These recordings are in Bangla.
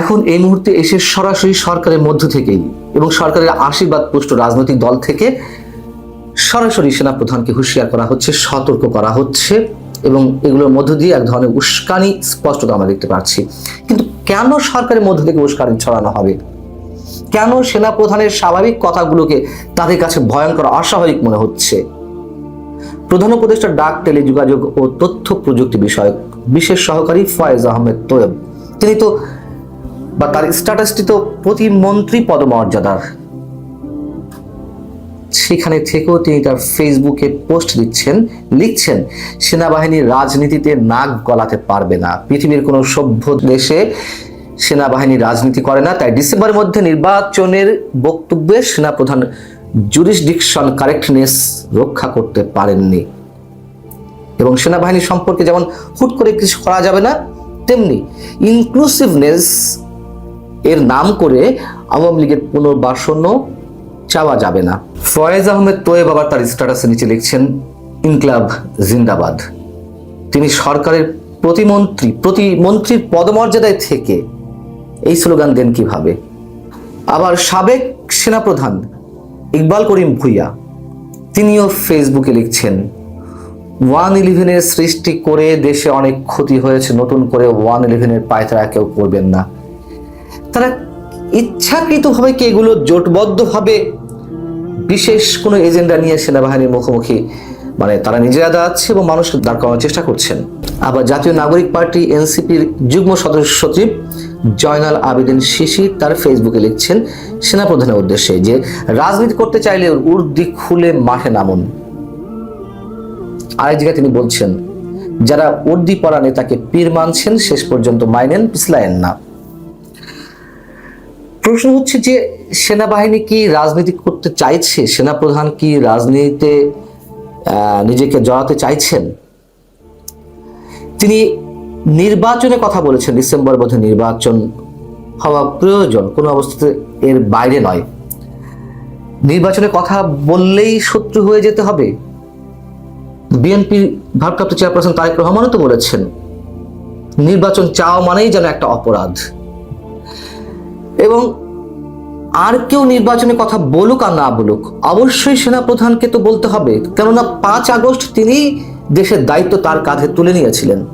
এখন এই মুহূর্তে এসে সরাসরি সরকারের মধ্য থেকেই এবং সরকারের আশীর্বাদ পুষ্ট রাজনৈতিক দল থেকে সরাসরি সেনাপ্রধানকে হুঁশিয়ার করা হচ্ছে, সতর্ক করা হচ্ছে এবং এগুলোর মধ্য দিয়ে এক ধরনের উস্কানি স্পষ্টত আমরা দেখতে পাচ্ছি। কিন্তু কেন সরকারের মধ্য থেকে উস্কানি ছড়ানো হবে? কেন সেনাপ্রধানের স্বাভাবিক কথাগুলোকে তাদের কাছে ভয়ঙ্কর, অস্বাভাবিক মনে হচ্ছে? প্রধান উপদেষ্টা ডাক টেলিযোগাযোগ ও তথ্য প্রযুক্তি বিষয়ক বিশেষ সহকারী ফয়েজ আহমেদ তোয়েব। তিনি তো বা তার স্ট্যাটাসটি তো প্রতিমন্ত্রী পদমর্যাদার। সেখানে থেকেও তিনি তার ফেসবুকে পোস্ট দিচ্ছেন, লিখছেন, সেনাবাহিনী রাজনীতিতে নাক গলাতে পারবে না। পৃথিবীর কোনো সভ্য দেশে সেনাবাহিনী রাজনীতি করে না। তাই ডিসেম্বরের মধ্যে নির্বাচনের বক্তব্যে সেনাপ্রধান জুরিসডিকশন কারেক্টনেস রক্ষা করতে পারেননি। এবং সেনাবাহিনী সম্পর্কে যেমন হুট করে কিছু করা যাবে না, তেমনি ইনক্লুসিভনেস এর নাম করে আওয়ামী লীগের পুনর্বাসনও চাওয়া যাবে না। ফয়েজ আহমেদ তোয়েব আবার তার স্ট্যাটাসে নিচে লিখছেন, ইনকলাব জিন্দাবাদ। তিনি সরকারের প্রতিমন্ত্রী, প্রতিমন্ত্রীর পদমর্যাদায় থেকে এই স্লোগান দেন কীভাবে? আবার সাবেক সেনাপ্রধান ইকবাল করিম ভুইয়া, তিনিও ফেসবুকে লিখছেন, ওয়ান ইলেভেনের সৃষ্টি করে দেশে অনেক ক্ষতি হয়েছে, নতুন করে ওয়ান ইলেভেনের পায়তারা কেউ করবেন না। তারা ইচ্ছাকৃতভাবে কি এগুলো জোটবদ্ধভাবে বিশেষ কোনো এজেন্ডা নিয়ে সেনাবাহিনীর মুখোমুখি? মানে তারা নিজেরা দাঁড়াচ্ছে এবং মানুষকে দাঁড় করানোর চেষ্টা করছেন। আবার জাতীয় নাগরিক পার্টি এনসিপির যুগ্ম সদস্য সচিব জয়নাল আবেদিন শিশি তার ফেসবুকে লিখছেন সেনাপ্রধানের উদ্দেশ্যে যে, রাজনীতি করতে চাইলে উর্দি খুলে মাঠে নামুন। আরেক জায়গায় তিনি বলছেন, যারা উর্দি পড়া নেতাকে পীর মানছেন, শেষ পর্যন্ত মাইনেন, পিছলায়েন না। প্রশ্ন হচ্ছে যে সেনাবাহিনী কি রাজনীতি করতে চাইছে? সেনাপ্রধান কি রাজনীতিতে নিজেকে জড়াতে চাইছেন? তিনি নির্বাচনে কথা বলেছেন, ডিসেম্বর বোধহয় নির্বাচন হওয়া প্রয়োজন, কোনো অবস্থাতে এর বাইরে নয়। নির্বাচনে কথা বললেই শত্রু হয়ে যেতে হবে। বিএনপি ভারপ্রাপ্ত চেয়ারপারসন তারেক রহমানও তো বলেছেন, নির্বাচন চাওয়া মানেই যেন একটা অপরাধ। এবং আর কেউ নির্বাচনে কথা বলুক আর না বলুক, অবশ্যই সেনাপ্রধানকে তো বলতে হবে। কেননা পাঁচ আগস্ট তিনি দেশের দায়িত্ব তার কাঁধে তুলে নিয়েছিলেন।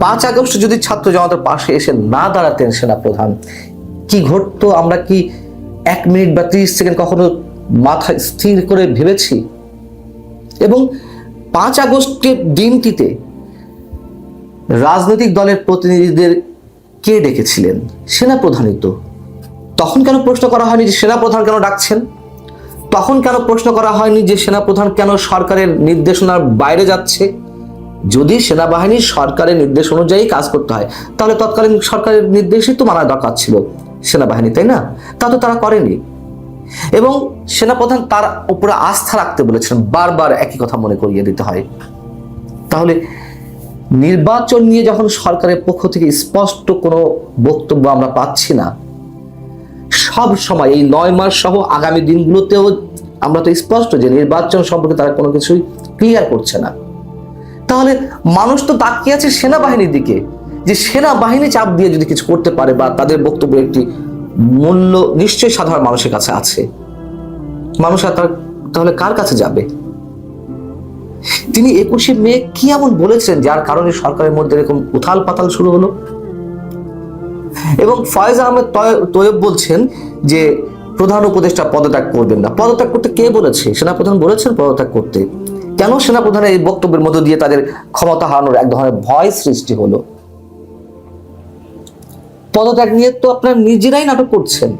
পাঁচ আগস্ট যদি ছাত্র জনতার পাশে এসে না দাঁড়াতেন সেনাপ্রধান, কি ঘটতো? আমরা কি এক মিনিট বা ত্রিশ সেকেন্ড কখনো মাথায় স্থির করে ভেবেছি? এবং পাঁচ আগস্টের দিনটিতে রাজনৈতিক দলের প্রতিনিধিদের কে ডেকেছিলেন? সেনাপ্রধানই তো। তখন কেন প্রশ্ন করা হয়নি যে সেনাপ্রধান কেন ডাকছেন? তখন কেন প্রশ্ন করা হয়নি যে সেনাপ্রধান কেন সরকারের নির্দেশনার বাইরে যাচ্ছে? যদি সেনাবাহিনী সরকারের নির্দেশ অনুযায়ী কাজ করতে হয়, তাহলে তৎকালীন সরকারের নির্দেশই তো মানা দরকার ছিল। সেনাবাহিনী, তাই না? তা তো তারা করেনি। এবং সেনাপ্রধান তার উপরে আস্থা রাখতে বলেছেন, বারবার একই কথা মনে করিয়ে দিতে হয়। তাহলে নির্বাচন নিয়ে যখন সরকারের পক্ষ থেকে স্পষ্ট কোনো বক্তব্য আমরা পাচ্ছি না সব সময়, এই নয় মাস সহ আগামী দিনগুলোতেও আমরা তো স্পষ্ট যে নির্বাচন সম্পর্কে তারা কোনো কিছুই ক্লিয়ার করছে না। তাহলে মানুষ তো তাকিয়ে আছে সেনাবাহিনীর দিকে, যে সেনাবাহিনী চাপ দিয়ে যদি কিছু করতে পারে বা তাদের বক্তব্য একটি মূল্য নিশ্চয়ই সাধারণ মানুষের কাছে আছে। মানুষ আর তার তাহলে কার কাছে যাবে? তিনি একুশে মে কি এমন বলেছেন যার কারণে সরকারের মধ্যে এরকম উথাল পাতাল শুরু হলো? এবং ফয়েজ আহমেদ তৈয়ব বলছেন যে প্রধান উপদেষ্টা পদত্যাগ করবেন না। পদত্যাগ করতে কে বলেছে? সেনাপ্রধান বলেছেন পদত্যাগ করতে। কেন সেনাপ্রধানের এই বক্তব্যের মধ্য দিয়ে তাদের ক্ষমতা হারানোর এক ধরনের ভয় সৃষ্টি হলো? পদত্যাগ নিয়ে তো আপনারা নিজেরাই নাটক করছেন।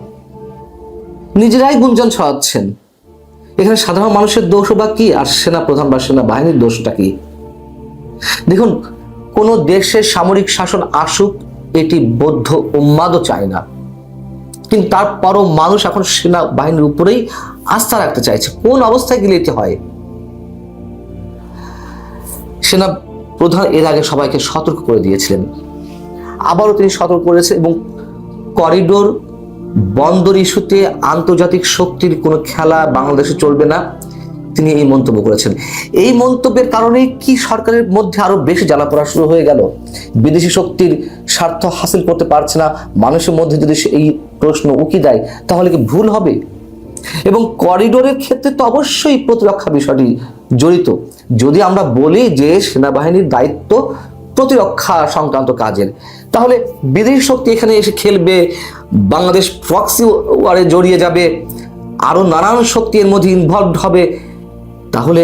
নিজেরাই গুঞ্জন ছড়াচ্ছেন। এখানে সাধারণ মানুষের দোষ বা কি? আর সেনা প্রধান বা সেনাবাহিনীর দোষটা কি? দেখুন, কোন দেশের সামরিক শাসন আসুক এটি বৌদ্ধ উন্মাদও চায় না। কিন্তু তারপরও মানুষ এখন সেনা বাহিনীর উপরেই আস্থা রাখতে চাইছে। কোন অবস্থায় গেলে এটি হয়? সেনা প্রধান এর আগে সবাইকে সতর্ক করে দিয়েছিলেন। আবারও তিনি সতর্ক করেছেন এবং করিডোর বন্দর ইস্যুতে আন্তর্জাতিক শক্তির কোনো খেলা বাংলাদেশে চলবে না। তিনি এই মন্তব্য করেছেন। এই মন্তব্যের কারণে কি সরকারের মধ্যে আরও বেশি জ্বালা পড়া শুরু হয়ে গেল? বিদেশি শক্তির স্বার্থ হাসিল করতে পারছে না, মানুষের মধ্যে যদি এই প্রশ্ন উকি দেয়, তাহলে কি ভুল হবে? এবং করিডোরের ক্ষেত্রে তো অবশ্যই প্রতিরক্ষা বিষয়টি জড়িত। যদি আমরা বলি যে সেনাবাহিনীর দায়িত্ব প্রতিরক্ষা সংক্রান্ত কাজের, তাহলে বিদেশি শক্তি এখানে এসে খেলবে, বাংলাদেশ প্রক্সি ওয়ারে জড়িয়ে যাবে, আরও নানান শক্তি এর মধ্যে ইনভলভ হবে তাহলে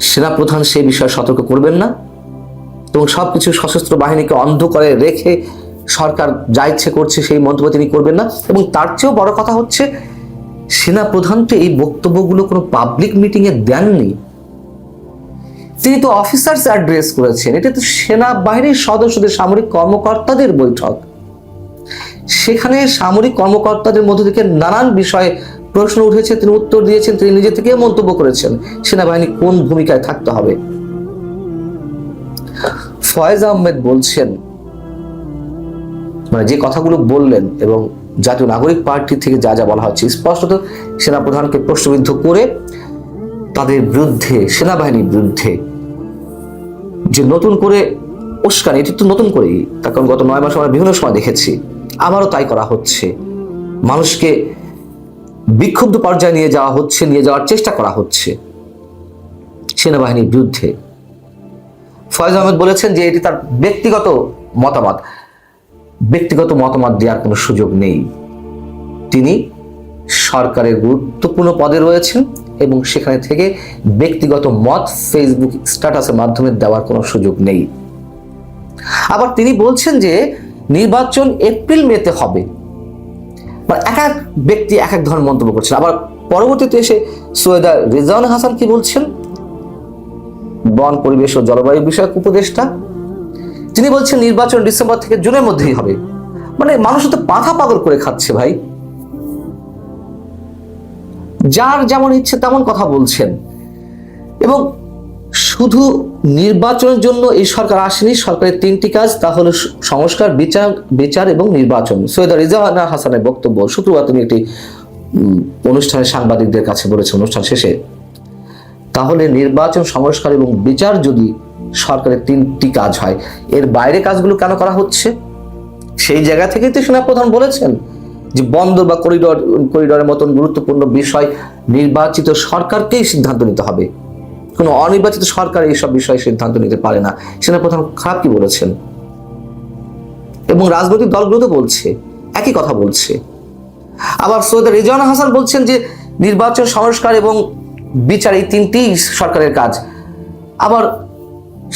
সেনাপ্রধান সেই বিষয়ে সতর্ক করবেন না এবং সবকিছু সশস্ত্র বাহিনীকে অন্ধ করে রেখে সরকার যা ইচ্ছে করছে সেই মন্তব্য তিনি করবেন না। এবং তার চেয়েও বড় কথা হচ্ছে, সেনাপ্রধান তো এই বক্তব্যগুলো কোনো পাবলিক মিটিংয়ে দেননি। তিনি তো অফিসার্স অ্যাড্রেস করেছেন। এটা তো সেনাবাহিনীর সদস্যদের সামরিক কর্মকর্তাদের বৈঠক। সেখানে সামরিক কর্মকর্তাদের মধ্য থেকে নানান বিষয়ে প্রশ্ন উঠেছে, তিনি উত্তর দিয়েছেন, তিনি নিজে থেকে মন্তব্য করেছেন, সেনাবাহিনী কোন ভূমিকায় থাকতে হবে? ফয়েজ আহমেদ বলছেন মানে যে কথাগুলো বললেন এবং জাতীয় নাগরিক পার্টি থেকে যা যা বলা হচ্ছে, স্পষ্টত সেনাপ্রধানকে প্রশ্নবিদ্ধ করে তাদের বিরুদ্ধে, সেনাবাহিনীর বিরুদ্ধে যে নতুন করে উস্কানি, এটি তো নতুন করেই, তার কারণ গত নয় মাস আমরা বিভিন্ন সময় দেখেছি, আমারও তাই করা হচ্ছে। মানুষকে বিক্ষুব্ধ পর্যায়ে নিয়ে যাওয়া হচ্ছে, নিয়ে যাওয়ার চেষ্টা করা হচ্ছে সেনাবাহিনীর বিরুদ্ধে। ফয়েজ আহমেদ বলেছেন যে এটি তার ব্যক্তিগত মতামত। ব্যক্তিগত মতামত দেওয়ার কোনো সুযোগ নেই। তিনি সরকারের গুরুত্বপূর্ণ পদে রয়েছেন এবং সেখানে থেকে ব্যক্তিগত মত ফেসবুক স্ট্যাটাসের মাধ্যমে দেওয়ার কোনো সুযোগ নেই। আবার তিনি বলছেন যে নির্বাচন এপ্রিল মেতে হবে। বা এক এক ব্যক্তি এক এক ধরনের মন্তব্য করছেন আবার পরবর্তীতে এসে সৈয়দা রেজাউল হাসান কি বলছেন? বন, পরিবেশ ও জলবায়ু বিষয়ক উপদেষ্টা। তিনি বলছেন, নির্বাচন ডিসেম্বর থেকে জুনের মধ্যেই হবে। মানে মানুষ তো পাখা পাগল করে খাচ্ছে ভাই। যার যেমন ইচ্ছে তেমন কথা বলছেন। এবং শুধু নির্বাচনের জন্য এই সরকার আসেনি, সরকারের তিনটি কাজ, তা হলো সংস্কার, বিচার বিচার এবং নির্বাচন। সৈয়দ রিজাহানা হাসানের বক্তব্য, শুক্রবার তিনি একটি অনুষ্ঠানে সাংবাদিকদের কাছে বলেছে অনুষ্ঠান শেষে, তাহলে নির্বাচন, সংস্কার এবং বিচার যদি সরকারের তিনটি কাজ হয়, এর বাইরে কাজগুলো কেন করা হচ্ছে? সেই জায়গা থেকেই তো সেনাপ্রধান বলেছেন যে বন্দর বা করিডর, করিডরের মতন গুরুত্বপূর্ণ বিষয় নির্বাচিত সরকারকেই সিদ্ধান্ত নিতে হবে। কোনো অনির্বাচিত সরকার এইসব বিষয়ে সিদ্ধান্ত নিতে পারে না। সেনাপ্রধান খারাপ কি বলেছেন? এবং রাজনৈতিক দলগুলো তো বলছে, একই কথা বলছে। আবার সৈয়দ রিজওয়ানা হাসান বলছেন যে, নির্বাচন সংস্কার এবং বিচার এই তিনটি সরকারের কাজ। আবার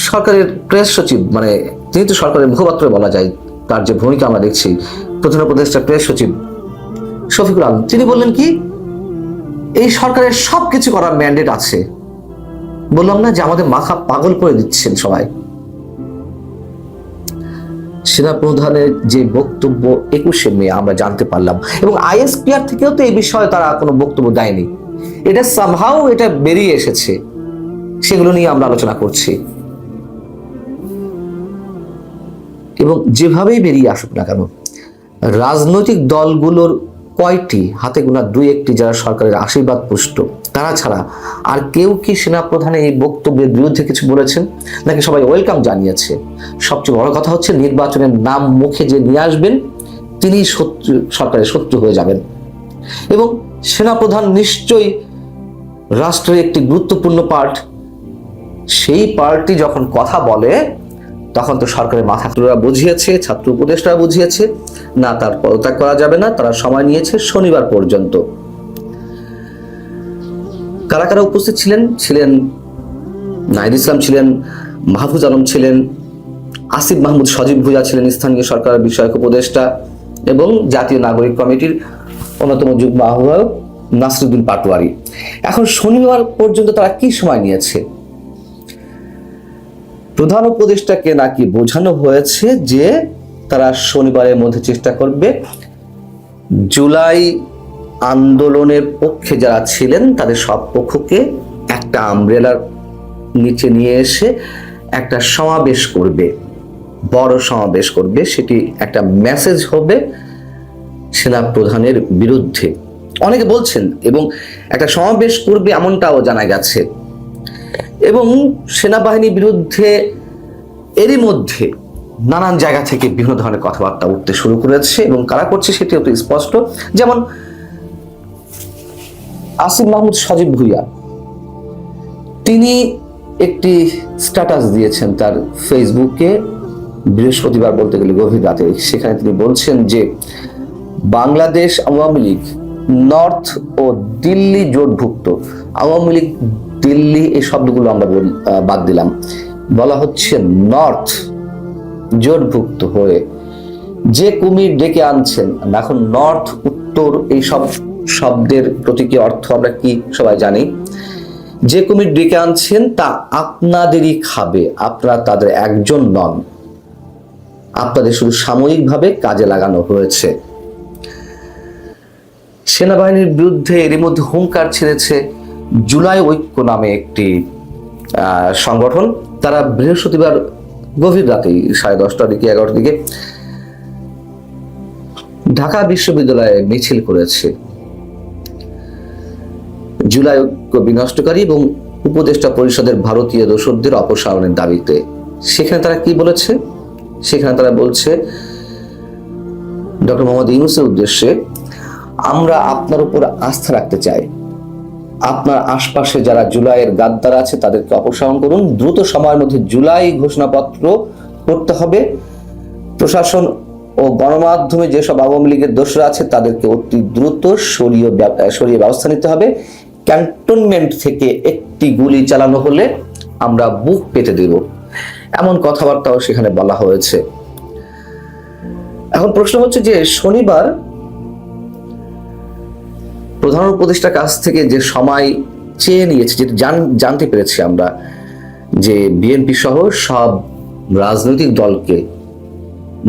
সরকারের প্রেস সচিব মানে তিনি তো সরকারের মুখপাত্র বলা যায়, তার যে ভূমিকা আমরা দেখছি, প্রধান উপদেষ্টা প্রেস সচিব শফিকুল আলম, তিনি বললেন কি, এই সরকারের সব কিছু করার ম্যান্ডেট আছে। বললাম না যে আমাদের মাখা পাগল করে দিচ্ছেন সবাই। সেনাপ্রধানের যে বক্তব্য একুশে মে আমরা জানতে পারলাম। এবং আইএসপিআর থেকেও তো এই বিষয়ে তারা কোনো বক্তব্য দেয়নি। এটা সামহাও এটা বেরিয়ে এসেছে। সেগুলো নিয়ে আমরা আলোচনা করছি। এবং যেভাবেই বেরিয়ে আসুক না কেন, রাজনৈতিক দলগুলোর কয়টি হাতে গোনা দুই একটি যারা সরকারের আশীর্বাদ পুষ্ট? তারা ছাড়া আর কেউ কি সেনাপ্রধানের এই বক্তব্যের বিরুদ্ধে কিছু বলেছেন? নাকি সবাই ওয়েলকাম জানিয়েছে? সবচেয়ে বড় কথা হচ্ছে, নির্বাচনের নাম মুখে যে নিয়ে আসবেন, তিনি শত্রু, সরকারের শত্রু হয়ে যাবেন। এবং সেনাপ্রধান নিশ্চয়ই রাষ্ট্রের একটি গুরুত্বপূর্ণ পার্ট। সেই পার্টি যখন কথা বলে তখন তো সরকারের মাথা ছাত্ররা বুঝিয়েছে, ছাত্র উপদেষ্টা বুঝিয়েছে, না তার পদত্যাগ করা যাবে না, তারা সময় নিয়েছে শনিবার পর্যন্ত। কারা কারা উপস্থিত ছিলেন? ছিলেন নাহিদ ইসলাম ছিলেন, মাহফুজ আলম ছিলেন, আসিফ মাহমুদ সজীব ভুজা ছিলেন স্থানীয় সরকার বিষয়ক উপদেষ্টা এবং জাতীয় নাগরিক কমিটির অন্যতম যুগ্ম আহ্বায়ক নাসরুদ্দিন পাটোয়ারি। এখন শনিবার পর্যন্ত তারা কি সময় নিয়েছে? প্রধান উপদেষ্টাকে নাকি বোঝানো হয়েছে যে তারা শনিবারের মধ্যে চেষ্টা করবে জুলাই আন্দোলনের পক্ষে যারা ছিলেন, তাদের সব পক্ষকে একটা আমব্রেলার নিচে নিয়ে এসে একটা সমাবেশ করবে, বড় সমাবেশ করবে। সেটি একটা মেসেজ হবে সেনা প্রধানের বিরুদ্ধে। অনেকে বলছেন, এবং একটা সমাবেশ করবে এমনটাও জানা গেছে। এবং সেনাবাহিনীর বিরুদ্ধে এরই মধ্যে নানান জায়গা থেকে বিভিন্ন ধরনের কথাবার্তা উঠতে শুরু করেছে এবং কারা করছে সেটি অতি স্পষ্ট। যেমন আসিফ মাহমুদ সজীব ভুইয়া, তিনি একটি স্ট্যাটাস দিয়েছেন তার ফেসবুকে বৃহস্পতিবার বলতে গেলে গভীর রাতে। সেখানে তিনি বলছেন যে, বাংলাদেশ আওয়ামী লীগ, নর্থ ও দিল্লি জোটভুক্ত, আওয়ামী লীগ দিল্লি এই শব্দগুলো আমরা বাদ দিলাম। বলা হচ্ছে নর্থ, জোটভুক্ত হয়ে যে কুমির ডেকে আনছেন। এখন নর্থ, উত্তর এই সব শব্দের প্রতীকী অর্থ আমরা কি সবাই জানি? যে কুমির ডেকে আনছেন তা আপনাদেরই খাবে, আপনারা তাদের একজন নন। আপনাদের শুধু সাময়িকভাবে কাজে লাগানো হয়েছে। সেনাবাহিনীর বিরুদ্ধে এরই মধ্যে হুঙ্কার ছেড়েছে। জুলাই ঐক্য নামে একটি সংগঠন। তারা বৃহস্পতিবার গভীর রাতে সাড়ে দশটার দিকে, এগারোটার দিকে ঢাকা বিশ্ববিদ্যালয়ে মিছিল করেছে। জুলাই ঐক্য বিনষ্টকারী এবং উপদেষ্টা পরিষদের ভারতীয় দোসরদের অপসারণের দাবিতে। সেখানে তারা কি বলেছে? সেখানে তারা বলছে, ডক্টর মোহাম্মদ ইউনুসের উদ্দেশ্যে, আমরা আপনার উপর আস্থা রাখতে চাই। আপনার আশপাশে যারা জুলাইয়ের গাদ্দার আছে, তাদেরকে অপসারণ করুন। দ্রুত সময়ের মধ্যে জুলাই ঘোষণাপত্র করতে হবে। প্রশাসন ও গণমাধ্যমে যেসব আওয়ামী লীগের দোষরা আছে, তাদেরকে অতি দ্রুত সরিয়ে সরিয়ে ব্যবস্থা নিতে হবে। ক্যান্টনমেন্ট থেকে একটি গুলি চালানো হলে আমরা বুক পেতে দেব। এমন কথাবার্তাও সেখানে বলা হয়েছে। এখন প্রশ্ন হচ্ছে যে, শনিবার প্রধান উপদেষ্টার কাছ থেকে যে সময় চেয়ে নিয়েছে, যেটা জান- জানতে পেরেছি আমরা, যে বিএনপি সহ সব রাজনৈতিক দলকে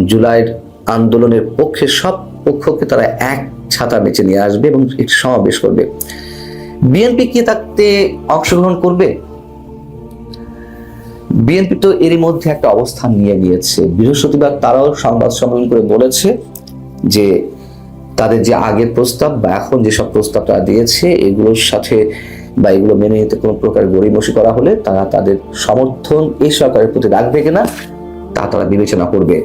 জুলাইয়ের আন্দোলনের পক্ষে, সব পক্ষকে তারা এক ছাতা নিচে নিয়ে আসবে এবং একটি সমাবেশ করবে। বিএনপি কি তাতে অংশগ্রহণ করবে? বিএনপি তো এরই মধ্যে একটা অবস্থান নিয়ে নিয়েছে। বৃহস্পতিবার তারাও সংবাদ সম্মেলন করে বলেছে যে তাদের যে আগের প্রস্তাব বা এখন যেসব প্রস্তাব তারা দিয়েছে, এগুলোর সাথে বা এগুলো মেনে নিতে কোনো প্রকার গড়িমসি করা হলে তারা তাদের সমর্থন এই সরকারের প্রতি রাখবে কিনা, তা তারা বিবেচনা করবে।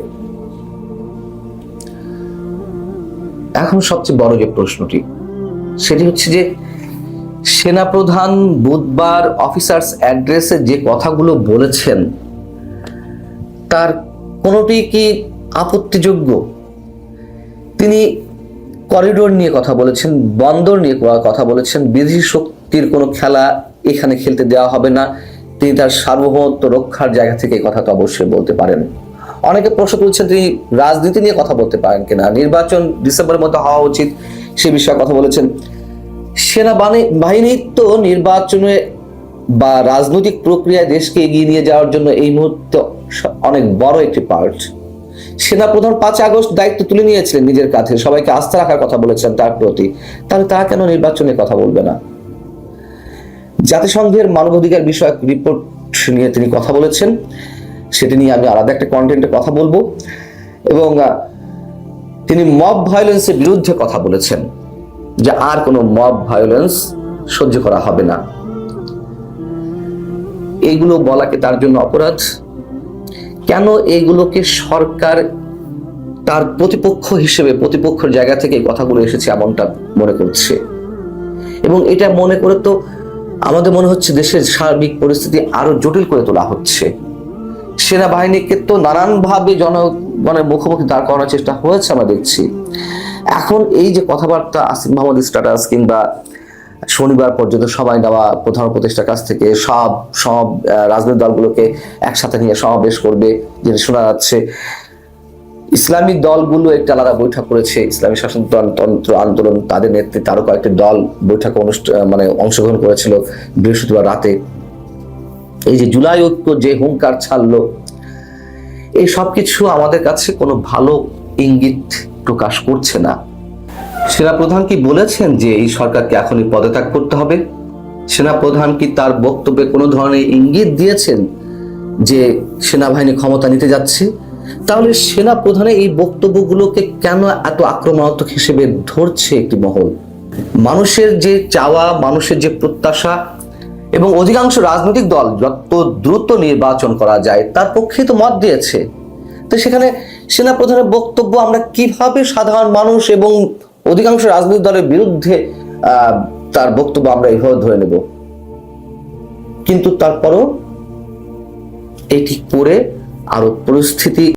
এখন সবচেয়ে বড় যে প্রশ্নটি, সেটি হচ্ছে যে সেনাপ্রধান বুধবার অফিসার্স অ্যাড্রেসে যে কথাগুলো বলেছেন, তার কোনোটি কি আপত্তিযোগ্য? তিনি করিডোর নিয়ে কথা বলেছেন, বন্দর নিয়ে কথা বলেছেন, বিদেশি শক্তির কোনো খেলা এখানে খেলতে দেওয়া হবে না। তিনি তার সার্বভৌমত্ব রক্ষার জায়গা থেকে কথা তো অবশ্যই বলতে পারেন। অনেকে প্রশ্ন করছেন, তিনি রাজনীতি নিয়ে কথা বলতে পারেন কিনা? নির্বাচন ডিসেম্বরের মধ্যে হওয়া উচিত, সে বিষয়ে কথা বলেছেন। সেনাবাহিনী, বাহিনী তো নির্বাচনে বা রাজনৈতিক প্রক্রিয়ায় দেশকে এগিয়ে নিয়ে যাওয়ার জন্য এই মুহূর্তে অনেক বড় একটি পার্ট সেনাপ্রধান পাঁচ আগস্ট দায়িত্ব তুলে নিয়েছিলেন নিজের কাছে সবাইকে আস্থা রাখার কথা বলেছেন তার প্রতি। তাহলে তারা কেন নির্বাচনের কথা বলবে না? জাতিসংঘের মানবাধিকার বিষয়ক রিপোর্ট নিয়ে তিনি কথা বলেছেন। সেটি নিয়ে আমি আলাদা একটা কন্টেন্টে কথা বলব। এবং তিনি মব ভায়োলেন্সের বিরুদ্ধে কথা বলেছেন, যে আর কোনো মব ভায়োলেন্স সহ্য করা হবে না। এইগুলো বলাকে তার জন্য অপরাধ। কেন এইগুলোকে সরকার তার প্রতিপক্ষ হিসেবে, প্রতিপক্ষের জায়গা থেকে কথাগুলো এসেছে এমনটা মনে করছে? এবং এটা মনে করে তো আমাদের মনে হচ্ছে দেশের সার্বিক পরিস্থিতি আরও জটিল করে তোলা হচ্ছে। সেনাবাহিনীকে তো নানানভাবে জনগণের মুখোমুখি দাঁড় করানোর চেষ্টা হয়েছে, আমরা দেখছি। এখন এই যে কথাবার্তা আসিফ মাহমুদ স্ট্যাটাস কিংবা শনিবার পর্যন্ত সবাই নেওয়া প্রধান উপদেষ্টার কাছ থেকে সব সব রাজনৈতিক দলগুলোকে একসাথে নিয়ে সমাবেশ করবে যেটা শোনা যাচ্ছে। ইসলামী দলগুলো একটা আলাদা বৈঠক করেছে। ইসলামী শাসনতন্ত্র আন্দোলন তাদের নেতৃত্বে আরও কয়েকটি দল বৈঠক অনুষ্ঠান মানে অংশগ্রহণ করেছিল বৃহস্পতিবার রাতে। এই যে জুলাই ঐক্য যে হুঙ্কার ছাড়লো, এই সবকিছু আমাদের কাছে কোনো ভালো ইঙ্গিত প্রকাশ করছে না। সেনাপ্রধান কি বলেছেন যে এই সরকারকে এখনই পদত্যাগ করতে হবে? সেনাপ্রধান কি তার বক্তব্যে কোনো ধরনের ইঙ্গিত দিয়েছেন যে সেনাবাহিনী ক্ষমতা নিতে যাচ্ছে? তাহলে সেনা প্রধানের এই বক্তব্যগুলোকে কেন এত আক্রমণাত্মক হিসেবে ধরছে একটি মহল? মানুষের যে চাওয়া, মানুষের যে প্রত্যাশা এবং অধিকাংশ রাজনৈতিক দল যত দ্রুত নির্বাচন করা যায়, তার পক্ষে তো মত দিয়েছে। তো সেখানে সেনাপ্রধানের বক্তব্য আমরা কীভাবে সাধারণ মানুষ এবং অধিকাংশ রাজনৈতিক দলের বিরুদ্ধে তার বক্তব্য আমরা এইভাবে ধরে নেব। কিন্তু তারপরও এটি করে আরও পরিস্থিতি